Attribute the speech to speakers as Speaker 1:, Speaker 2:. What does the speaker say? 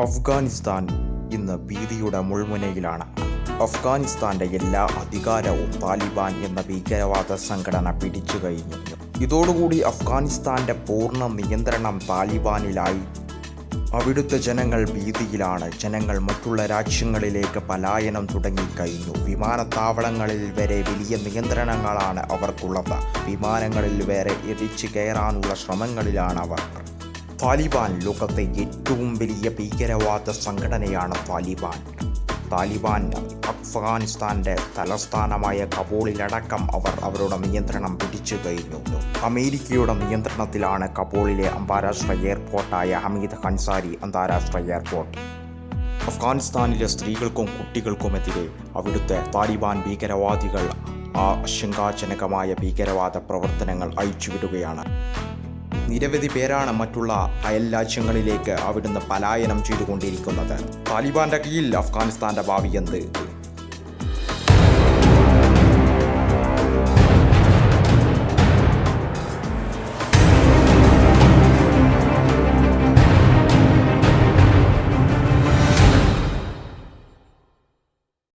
Speaker 1: അഫ്ഗാനിസ്ഥാൻ ഇന്ന് ഭീതിയുടെ മുൾമുനയിലാണ്. അഫ്ഗാനിസ്ഥാന്റെ എല്ലാ അധികാരവും താലിബാൻ എന്ന ഭീകരവാദ സംഘടന പിടിച്ചു കഴിഞ്ഞു. ഇതോടുകൂടി അഫ്ഗാനിസ്ഥാന്റെ പൂർണ നിയന്ത്രണം താലിബാനിലായി. അവിടുത്തെ ജനങ്ങൾ ഭീതിയിലാണ്. ജനങ്ങൾ മറ്റുള്ള രാജ്യങ്ങളിലേക്ക് പലായനം തുടങ്ങിക്കഴിഞ്ഞു വിമാനത്താവളങ്ങളിൽ വരെ വലിയ നിയന്ത്രണങ്ങളാണ് അവർക്കുള്ളത്. വിമാനങ്ങളിൽ വരെ എത്തിച്ചു കയറാനുള്ള ശ്രമങ്ങളിലാണ് അവർ. താലിബാൻ ലോകത്തെ ഏറ്റവും വലിയ ഭീകരവാദ സംഘടനയാണ് താലിബാൻ. താലിബാൻ അഫ്ഗാനിസ്ഥാന്റെ തലസ്ഥാനമായ കബൂളിലടക്കം അവർ അവരുടെ നിയന്ത്രണം പിടിച്ചു കഴിഞ്ഞു. അമേരിക്കയുടെ നിയന്ത്രണത്തിലാണ് കബൂളിലെ അന്താരാഷ്ട്ര എയർപോർട്ടായ ഹമീദ് ഹൻസാരി അന്താരാഷ്ട്ര എയർപോർട്ട്. അഫ്ഗാനിസ്ഥാനിലെ സ്ത്രീകൾക്കും കുട്ടികൾക്കുമെതിരെ അവിടുത്തെ താലിബാൻ ഭീകരവാദികൾ ആശങ്കാജനകമായ ഭീകരവാദ പ്രവർത്തനങ്ങൾ അയച്ചുവിടുകയാണ് നിരവധി പേരാണ് മറ്റുള്ള അയൽ രാജ്യങ്ങളിലേക്ക് അവിടുന്ന് പലായനം ചെയ്തുകൊണ്ടിരിക്കുന്നത്. താലിബാന്റെ കീഴിൽ അഫ്ഗാനിസ്ഥാന്റെ ഭാവി എന്ത്?